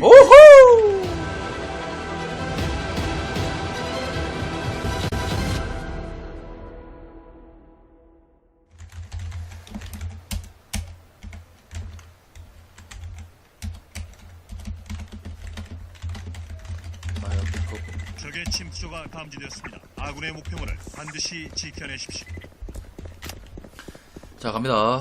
오호! 적의 침투조가 감지되었습니다. 아군의 목표물을 반드시 지켜내십시오. 자 갑니다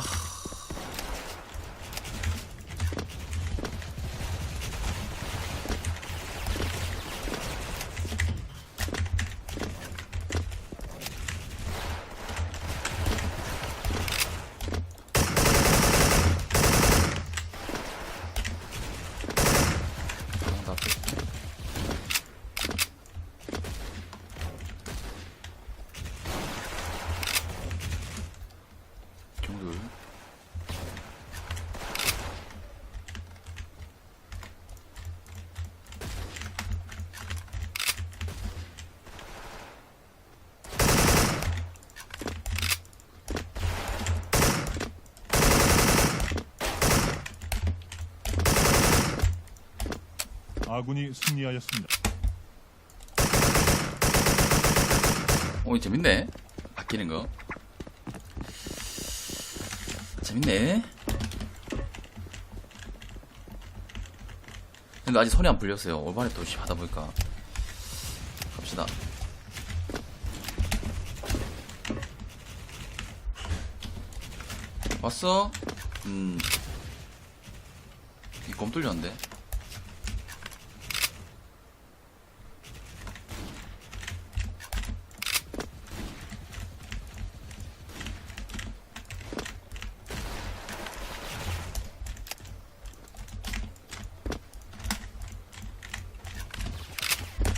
아군이 승리하였습니다. 오, 재밌네. 바뀌는 거. 재밌네. 근데 아직 손이 안 풀렸어요. 올반에 또 씨, 하다 보니까. 갑시다. 왔어? 음. 이검 뚫렸는데?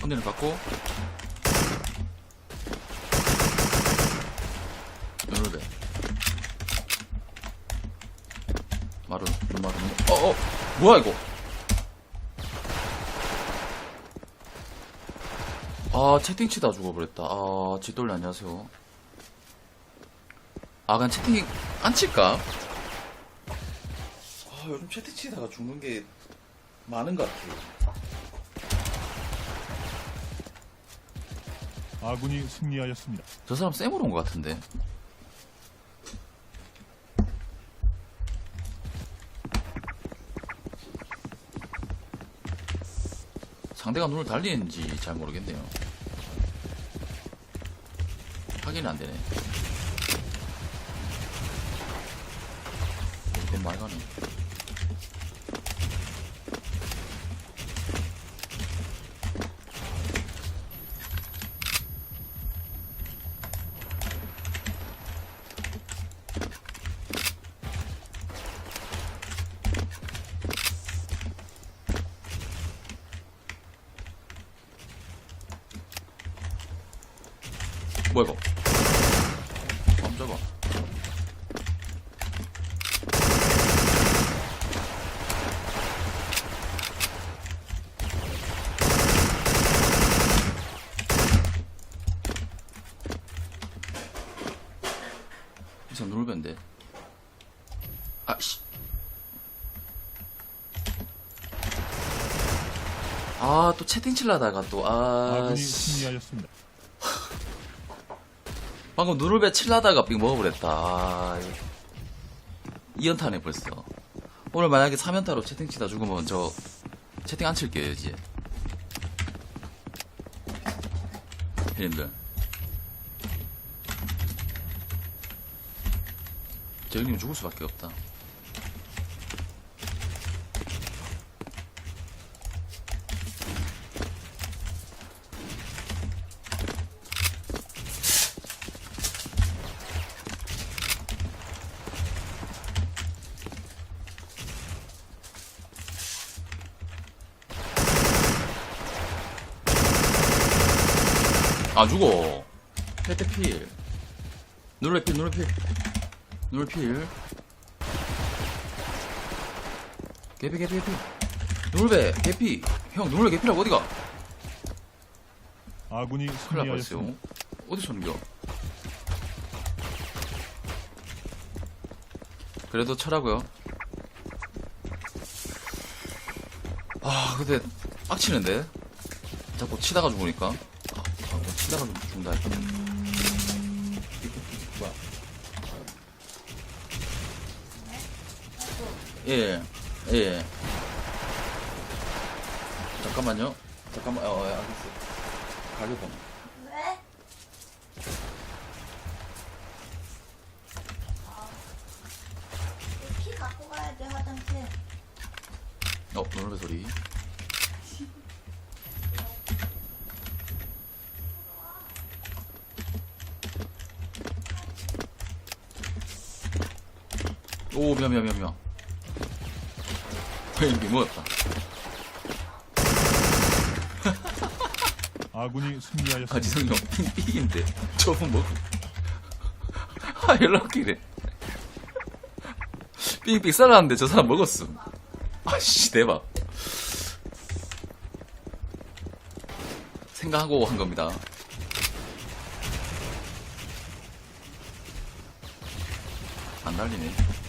컨테이너 갖고 누르래 마룬 마룬 어어. 뭐야 이거? 아 채팅치다 죽어버렸다. 아 지돌리 안녕하세요. 아 그냥 채팅 안 칠까? 아 요즘 채팅치다가 죽는 게 많은 것 같아요 아군이 승리하였습니다. 저 사람 쌤으로 온 것 같은데. 상대가 눈을 달리는지 잘 모르겠네요. 확인이 안 되네. 이건 많이 가네. 뭐야 이거? 깜짝아. 이 사람 뺀데. 아씨. 아, 또 채팅 칠라다가 또, 아, 아군이 씨. 승리하였습니다. 방금 누를배 칠라다가 빙 먹어버렸다. 아, 2연타네 벌써. 오늘 만약에 3연타로 채팅 치다 죽으면 저 채팅 안 칠게요 이제. 형님들. 저 형님 죽을 수밖에 없다. 아 죽어. 페트필. 누르필 누르필. 누르필. 개피 개피 개피. 누르배? 개피. 형 누르배 개피라고? 어디가? 아군이 큰일 승리하였습니다. 어디서 넘겨? 그래도 쳐라고요. 아 근데 빡치는데? 자꾸 치다가 죽으니까 치다가 죽는다 뭐야 예, 예, 예. 잠깐만요. 잠깐만, 어, 어, 알겠어. 가격은. 왜? 키 갖고 가야 돼 화장실. 어, 노래 소리. 오, 미안, 미안, 미안, 미안. 이게 뭐였다. 아군이 승리하였습니다. 가지성이 형, 삑인데. 저분 뭐. 아, 연락기래. 삑삑 썰었는데 저 사람 먹었음. 아씨, 대박. 생각하고 한 겁니다. 안 달리네.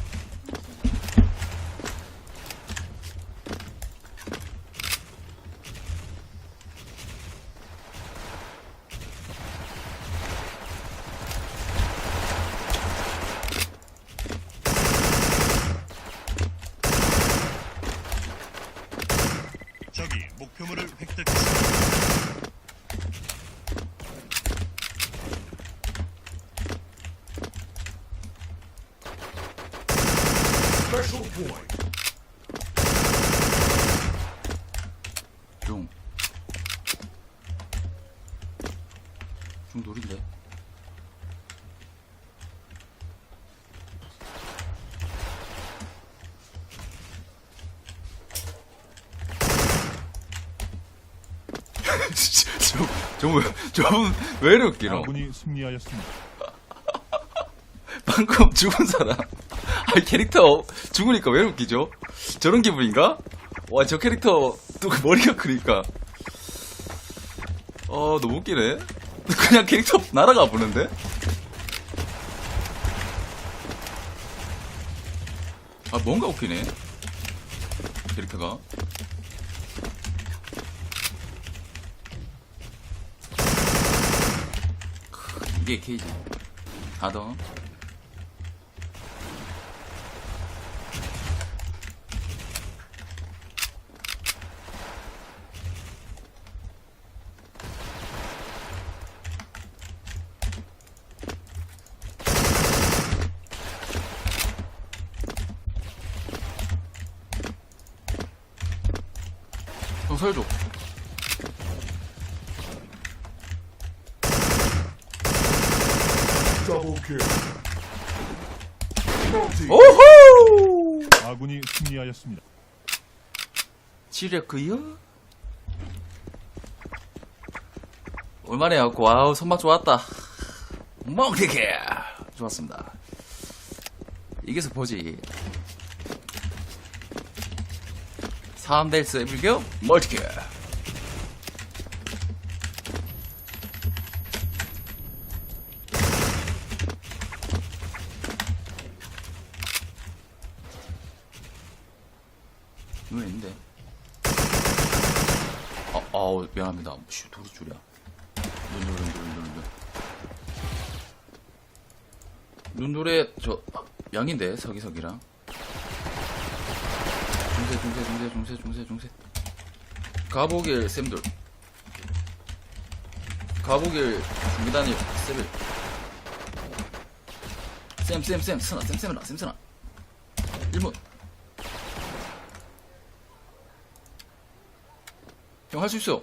적이 목표물을 획득했습니다. 중. 중 돌인데. 저, 저분, 저분, 왜 이렇게 웃기노? 아군이 승리하였습니다. 방금 죽은 사람. 아, 캐릭터 죽으니까 왜 웃기죠? 저런 기분인가? 와, 저 캐릭터 또 머리가 크니까. 어, 너무 웃기네. 그냥 캐릭터 날아가 보는데? 아, 뭔가 웃기네. 캐릭터가. 크, 이게 케이지. 하더. 형 설줘. 오호! 아군이 승리하였습니다. 지렸구요. 얼마나 해갖고 와우 손맛 좋았다. 멍티게 좋았습니다. 이게서 보지. 3대1 에블교 멀티킬. 눈에 있는데. 아, 아우, 미안합니다. 슈, 도루 줄이야. 눈, 눈, 눈, 눈, 눈, 눈. 눈돌에, 저, 아, 양인데, 서기석이랑. 중세, 중세, 중세, 중세, 중세, 중세. 가보길, 쌤들. 가보길, 중기단이, 쌤을. 쌤, 쌤, 쌤, 스나, 쌤, 쌤이라, 쌤, 스나. 1문. 형, 할 수 있어.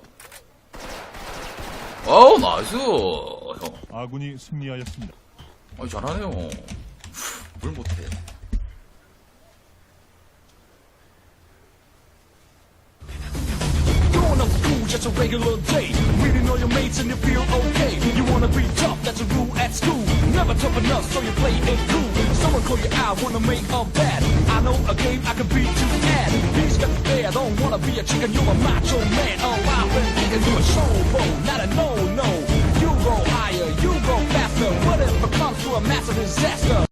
어우, 나이스. 형. 아군이 승리하였습니다. 아, 잘하네요. 뭘 못해. Going up school, just a regular day. Meeting all your mates and you feel okay. You wanna be tough, that's a rule at school. Never tough enough, so you play it cool. Someone call you out, wanna make a bet. I know a game I can beat you at. He's got the bear, don't wanna be a chicken, you're a macho man. Wow, and thinking you're a showboat, not a no-no. You go higher, you go faster. What if it comes to a massive disaster?